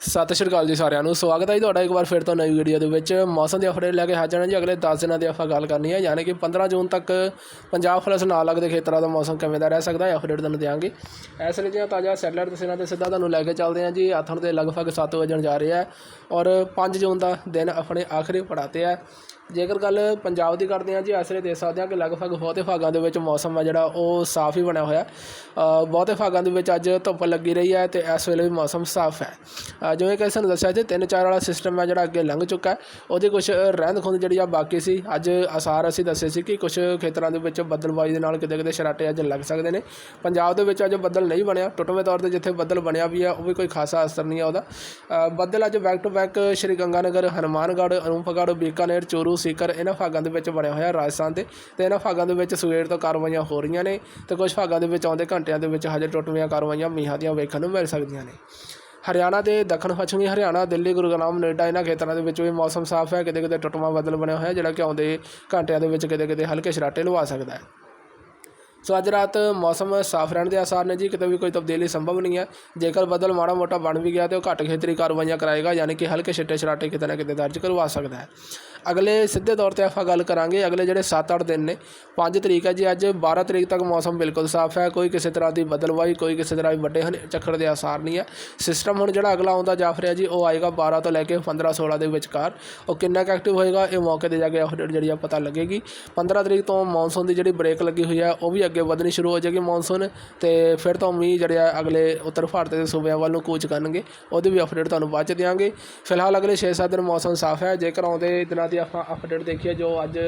ਸਤਿ ਸ਼੍ਰੀ ਅਕਾਲ ਜੀ ਸਾਰਿਆਂ ਨੂੰ। ਸਵਾਗਤ ਹੈ ਜੀ ਤੁਹਾਡਾ ਇੱਕ ਵਾਰ ਫਿਰ ਤੋਂ ਨਵੀਂ ਵੀਡੀਓ ਦੇ ਵਿੱਚ। ਮੌਸਮ ਦੀ ਅਪਡੇਟ ਲੈ ਕੇ ਹਾਜ਼ਰ ਹਾਂ ਜੀ। ਅਗਲੇ 10 ਦਿਨਾਂ ਦੀ ਆਪਾਂ ਗੱਲ ਕਰਨੀ ਹੈ। ਯਾਨੀ ਕਿ 15 ਜੂਨ ਤੱਕ ਪੰਜਾਬ ਪਲਸ ਨਾਲ ਲੱਗਦੇ ਖੇਤਰਾਂ ਦਾ ਮੌਸਮ ਕਿਵੇਂ ਦਾ ਰਹਿ ਸਕਦਾ ਹੈ ਅਪਡੇਟ ਤੁਹਾਨੂੰ ਦਿਆਂਗੇ। ਇਸ ਲਈ ਦੀਆਂ ਤਾਜ਼ਾ ਸੈਟਲਾਈਟ ਤਸਵੀਰਾਂ ਤੇ ਸਿੱਧਾ ਤੁਹਾਨੂੰ ਲੈ ਕੇ ਚੱਲਦੇ ਹਾਂ ਜੀ। ਆਥਣ ਦੇ ਲਗਭਗ 7 ਵਜਣ ਜਾ ਰਿਹਾ ਹੈ ਔਰ 5 ਜੂਨ ਦਾ ਦਿਨ ਆਪਣੇ ਆਖਰੀ ਪੜਾਤੇ ਹੈ। ਜੇਕਰ ਗੱਲ ਪੰਜਾਬ ਦੀ ਕਰਦੇ ਹਾਂ ਜੀ ਆਸਰੇ ਦੇ ਸਕਦੇ ਹਾਂ ਕਿ ਲਗਭਗ ਬਹੁਤੇ ਭਾਗਾਂ ਦੇ ਵਿੱਚ ਮੌਸਮ ਹੈ ਜਿਹੜਾ, ਉਹ ਸਾਫ਼ ਹੀ ਬਣਿਆ ਹੋਇਆ। ਬਹੁਤੇ ਭਾਗਾਂ ਦੇ ਵਿੱਚ ਅੱਜ ਧੁੱਪ ਲੱਗੀ ਰਹੀ ਹੈ ਤੇ ਇਸ ਵੇਲੇ ਵੀ ਮੌਸਮ ਸਾਫ਼ ਹੈ। ਜਿਵੇਂ ਕਿ ਸਾਨੂੰ ਦੱਸਿਆ ਜੀ ਤਿੰਨ ਚਾਰ ਵਾਲਾ ਸਿਸਟਮ ਹੈ ਜਿਹੜਾ ਅੱਗੇ ਲੰਘ ਚੁੱਕਾ ਹੈ। ਉਹਦੀ ਕੁਝ ਰਹਿੰਦ ਖੁੰਦ ਜਿਹੜੀ ਆ ਬਾਕੀ ਸੀ, ਅੱਜ ਅਸਾਰ ਅਸੀਂ ਦੱਸੇ ਸੀ ਕਿ ਕੁਝ ਖੇਤਰਾਂ ਦੇ ਵਿੱਚ ਬੱਦਲਬਾਜ਼ੀ ਦੇ ਨਾਲ ਕਿਤੇ ਕਿਤੇ ਸ਼ਰਾਟੇ ਅੱਜ ਲੱਗ ਸਕਦੇ ਨੇ। ਪੰਜਾਬ ਦੇ ਵਿੱਚ ਅੱਜ ਬੱਦਲ ਨਹੀਂ ਬਣਿਆ। ਟੁੱਟਵੇਂ ਤੌਰ ਤੇ ਜਿੱਥੇ ਬੱਦਲ ਬਣਿਆ ਵੀ ਆ, ਉਹ ਵੀ ਕੋਈ ਖਾਸਾ ਅਸਰ ਨਹੀਂ ਆ ਉਹਦਾ। ਬੱਦਲ ਅੱਜ back to back Sri Ganganagar, Hanumangarh, Anupgarh, Bikaner, Churu Sikar ਇਹਨਾਂ ਭਾਗਾਂ ਦੇ ਵਿੱਚ ਬਣਿਆ ਹੋਇਆ ਰਾਜਸਥਾਨ ਦੇ ਤੇ ਇਹਨਾਂ ਭਾਗਾਂ ਦੇ ਵਿੱਚ ਸਵੇਰ ਤੋਂ ਕਾਰਵਾਈਆਂ ਹੋ ਰਹੀਆਂ ਨੇ ਤੇ ਕੁਝ ਭਾਗਾਂ ਦੇ ਵਿੱਚ ਆਉਂਦੇ ਘੰਟਿਆਂ ਦੇ ਵਿੱਚ ਹਜੇ ਟੁੱਟਵੀਆਂ ਕਾਰਵਾਈਆਂ ਮੀਂਹਾਂ ਦੀਆਂ ਵੇਖਣ ਨੂੰ ਮਿਲ ਸਕਦੀਆਂ ਨੇ। ਹਰਿਆਣਾ ਦੇ ਦੱਖਣ ਪੱਛਮੀ ਹਰਿਆਣਾ, ਦਿੱਲੀ, ਗੁਰੂਗ੍ਰਾਮ ਨੋਇਡਾ ਇਹਨਾਂ ਖੇਤਰਾਂ ਦੇ ਵਿੱਚ ਵੀ ਮੌਸਮ ਸਾਫ਼ ਹੈ ਕਿਤੇ ਕਿਤੇ ਟੁੱਟਵਾਂ ਬੱਦਲ ਬਣਿਆ ਹੋਇਆ, ਜਿਹੜਾ ਕਿ ਆਉਂਦੇ ਘੰਟਿਆਂ ਦੇ ਵਿੱਚ ਕਿਤੇ ਕਿਤੇ ਹਲਕੇ ਸ਼ਰਾਟੇ ਲਵਾ ਸਕਦਾ ਹੈ। ਸੋ ਅੱਜ ਰਾਤ ਮੌਸਮ ਸਾਫ਼ ਰਹਿਣ ਦੇ ਆਸਾਰ ਨੇ ਜੀ, ਕਿਤੇ ਵੀ ਕੋਈ ਤਬਦੀਲੀ ਸੰਭਵ ਨਹੀਂ ਹੈ। ਜੇਕਰ ਬਦਲ ਮਾੜਾ ਮੋਟਾ ਬਣ ਵੀ ਗਿਆ ਤੇ ਉਹ ਘੱਟ ਖੇਤਰੀ ਕਾਰਵਾਈਆਂ ਕਰਾਏਗਾ, ਯਾਨੀ ਕਿ ਹਲਕੇ ਛਿੱਟੇ ਛਰਾਟੇ ਕਿਤੇ ਨਾ ਕਿਤੇ ਦਰਜ ਕਰਵਾ ਸਕਦਾ ਹੈ। ਅਗਲੇ ਸਿੱਧੇ ਤੌਰ ਤੇ ਆਪਾਂ ਗੱਲ ਕਰਾਂਗੇ, ਅਗਲੇ ਜਿਹੜੇ 7-8 ਦਿਨ ਨੇ 5 ਤਰੀਕ ਹੈ ਜੀ, ਅੱਜ 12 ਤਰੀਕ ਤੱਕ ਮੌਸਮ ਬਿਲਕੁਲ ਸਾਫ਼ ਹੈ, ਕੋਈ ਕਿਸੇ ਤਰ੍ਹਾਂ ਦੀ ਬਦਲਵਾਈ, ਕੋਈ ਕਿਸੇ ਤਰ੍ਹਾਂ ਦੀ ਵੱਡੇ ਹਨੇ ਝੱਖੜ ਦੇ ਆਸਾਰ ਨਹੀਂ ਹੈ। ਸਿਸਟਮ ਹੁਣ ਜਿਹੜਾ ਅਗਲਾ ਆਉਂਦਾ ਜਾਫ ਰਿਹਾ ਜੀ, ਉਹ ਆਏਗਾ 12 ਤੋਂ ਲੈ ਕੇ 15-16 ਦੇ ਵਿਚਕਾਰ। ਉਹ ਕਿੰਨਾ ਕੁ ਐਕਟਿਵ ਹੋਏਗਾ, ਇਹ ਮੌਕੇ ਤੇ ਜਾ ਕੇ ਅਪਡੇਟ ਜਿਹੜੀ ਆ ਪਤਾ ਲੱਗੇਗੀ। 15 ਤਰੀਕ ਤੋਂ ਮੌਨਸੂਨ ਦੀ ਜਿਹੜੀ ਬ੍ਰੇਕ ਲੱਗੀ ਹੋਈ ਹੈ, ਉਹ ਵੀ ਅੱਗੇ ਵਧਣੀ ਸ਼ੁਰੂ ਹੋ ਜਾਏਗੀ ਮੌਨਸੂਨ ਤੇ ਫਿਰ ਤੋਂ ਮੀਂਹ ਜਿਹੜੇ ਆ ਅਗਲੇ ਉੱਤਰ ਭਾਰਤ ਦੇ ਸੂਬਿਆਂ ਵੱਲ ਨੂੰ ਕੂਚ ਕਰਨਗੇ, ਉਹਦੀ ਵੀ ਅਪਡੇਟ ਤੁਹਾਨੂੰ ਬਾਅਦ ਚ ਦਿਆਂਗੇ। ਫਿਲਹਾਲ ਅਗਲੇ 6-7 ਦਿਨ ਮੌਸਮ ਸਾਫ਼ ਹੈ, ਜੇਕਰ ਆਉਂਦੇ ਦਿਨਾਂ ਦੀ ਆਪਾਂ ਅਪਡੇਟ ਦੇਖੀਏ ਜੋ ਅੱਜ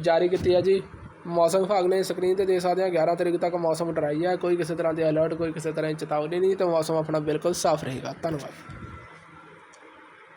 ਜਾਰੀ ਕੀਤੀ ਹੈ ਜੀ। ਮੌਸਮ ਵਿਭਾਗ ਨੇ ਸਕਰੀਨ ਤੇ ਦੇ ਸਕਦੇ ਹਾਂ 11 ਤਰੀਕ ਤੱਕ ਮੌਸਮ ਡਰਾਈ ਹੈ, ਕੋਈ ਕਿਸੇ ਤਰ੍ਹਾਂ ਦੇ ਅਲਰਟ ਕੋਈ ਕਿਸੇ ਤਰ੍ਹਾਂ ਦੀ ਚੇਤਾਵਨੀ ਨਹੀਂ ਤੇ ਮੌਸਮ ਆਪਣਾ ਬਿਲਕੁਲ ਸਾਫ਼ ਰਹੇਗਾ। ਧੰਨਵਾਦ।